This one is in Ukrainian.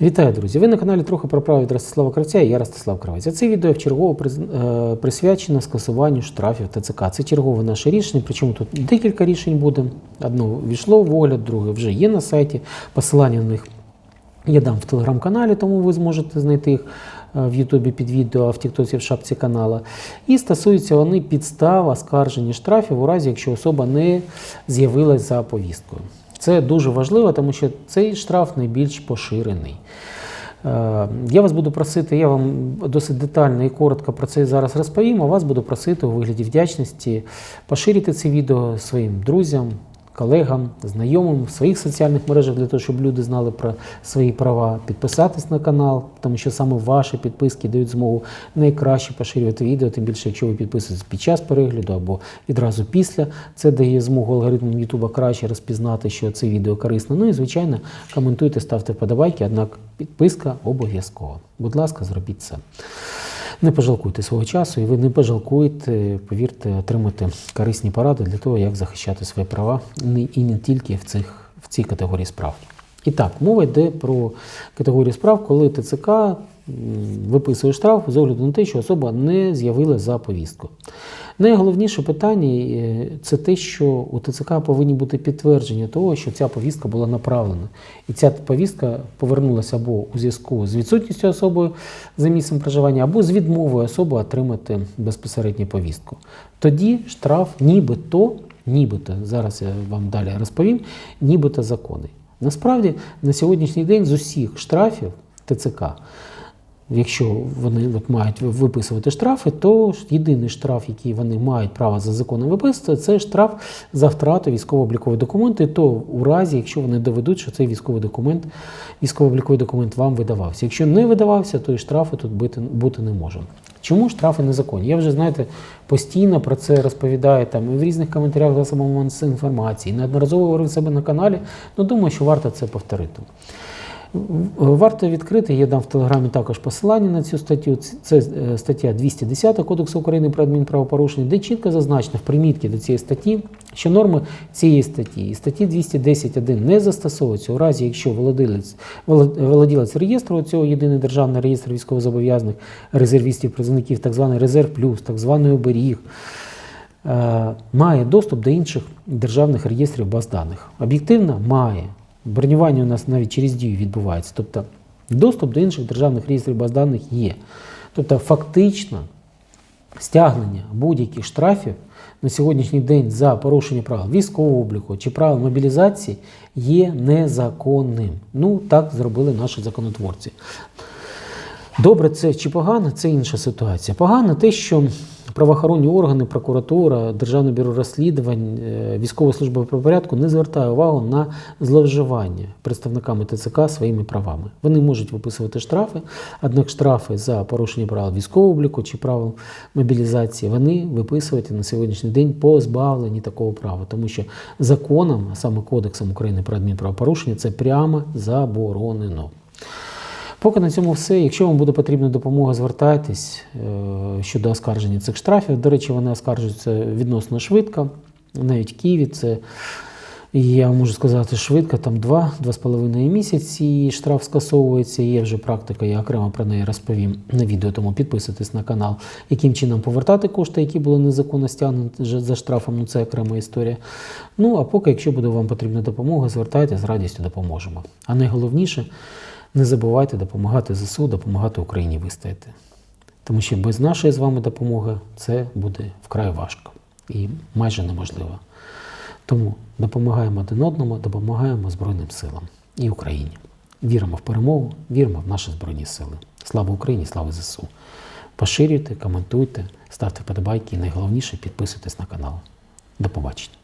Вітаю, друзі! Ви на каналі трохи про право від Ростислава Кравця і я Ростислав Кравець. А це відео вчергово е, присвячено скасуванню штрафів ТЦК. Це чергове наше рішення, причому тут декілька рішень буде. Одне війшло в огляд, друге вже є на сайті. Посилання на них я дам в телеграм-каналі, тому ви зможете знайти їх е, в Ютубі під відео, а в Тіктоці в шапці канала. І стосуються вони підстав оскарження штрафів у разі, якщо особа не з'явилась за повісткою. Це дуже важливо, тому що цей штраф найбільш поширений. Е, Я вас буду просити, я вам досить детально і коротко про це зараз розповім, а вас буду просити у вигляді вдячності поширити це відео своїм друзям, колегам, знайомим в своїх соціальних мережах для того, щоб люди знали про свої права, підписатись на канал, тому що саме ваші підписки дають змогу найкраще поширювати відео, тим більше, якщо ви підписуєтесь під час перегляду або відразу після. Це дає змогу алгоритмам Ютуба краще розпізнати, що це відео корисне. Ну і звичайно, коментуйте, ставте вподобайки, однак підписка обов'язково. Будь ласка, зробіть це. Не пожалкуйте свого часу, і ви не пожалкуєте, повірте, отримати корисні поради для того, як захищати свої права і не тільки в, цих, в цій категорії справ. І так, мова йде про категорію справ, коли ТЦК виписує штраф з огляду на те, що особа не з'явилася за повісткою. Найголовніше питання е, це те, що у ТЦК повинні бути підтвердження того, що ця повістка була направлена. І ця повістка повернулася або у зв'язку з відсутністю особи за місцем проживання, або з відмовою особи отримати безпосередню повістку. Тоді штраф нібито, нібито, зараз я вам далі розповім, нібито законний. Насправді на сьогоднішній день з усіх штрафів ТЦК Якщо вони от мають виписувати штрафи, то єдиний штраф, який вони мають право за законом виписувати, це штраф за втрату військово-облікового документу, і то у разі, якщо вони доведуть, що цей військовий документ, військово-обліковий документ вам видавався. Якщо не видавався, то і штрафи тут бути, бути не може. Чому штрафи незаконні? Я вже знаєте, постійно про це розповідаю там і в різних коментарях за самому інформації, неодноразово говорив себе на каналі. Ну думаю, що варто це повторити. Варто відкрити, я дам в телеграмі також посилання на цю статтю. Це е, стаття 210 Кодексу України про адмінправопорушення, де чітко зазначено в примітці до цієї статті, що норми цієї статті і статті 210.1 не застосовуються у разі, якщо володілець, володілець реєстру цього єдиний державний реєстр військовозобов'язаних резервістів, призовників, так званий резерв плюс, так званий оберіг. е, Має доступ до інших державних реєстрів баз даних. Об'єктивно має. Бронювання у нас навіть через дію відбувається. Тобто доступ до інших державних реєстрів баз даних є. Тобто, фактично, стягнення будь-яких штрафів на сьогоднішній день за порушення правил військового обліку чи правил мобілізації є незаконним. Ну, так зробили наші законотворці. Добре, це чи погано, це інша ситуація. Погано те, що правоохоронні органи, прокуратура, Державне бюро розслідувань, е, військова служба правопорядку не звертає увагу на зловживання представниками ТЦК своїми правами. Вони можуть виписувати штрафи, однак штрафи за порушення правил військового обліку чи правил мобілізації вони виписувати на сьогоднішній день позбавлені такого права, тому що законом, а саме Кодексом України про адмінправопорушення, це прямо заборонено. Поки на цьому все. Якщо вам буде потрібна допомога, звертайтесь е, щодо оскарження цих штрафів. До речі, вони оскаржуються відносно швидко. Навіть в Києві це я можу сказати швидко, там 2-2,5 місяці штраф скасовується. Є вже практика, я окремо про неї розповім на відео, тому підписуйтесь на канал, яким чином повертати кошти, які були незаконно стягнуті за штрафом. Ну це окрема історія. Ну а поки, якщо буде вам потрібна допомога, звертайтеся, з радістю допоможемо. А найголовніше. Не забувайте допомагати ЗСУ, допомагати Україні вистояти. Тому що без нашої з вами допомоги це буде вкрай важко і майже неможливо. Тому допомагаємо один одному, допомагаємо Збройним силам і Україні. Віримо в перемогу, віримо в наші Збройні сили. Слава Україні, слава ЗСУ. Поширюйте, коментуйте, ставте вподобайки і найголовніше підписуйтесь на канал. До побачення.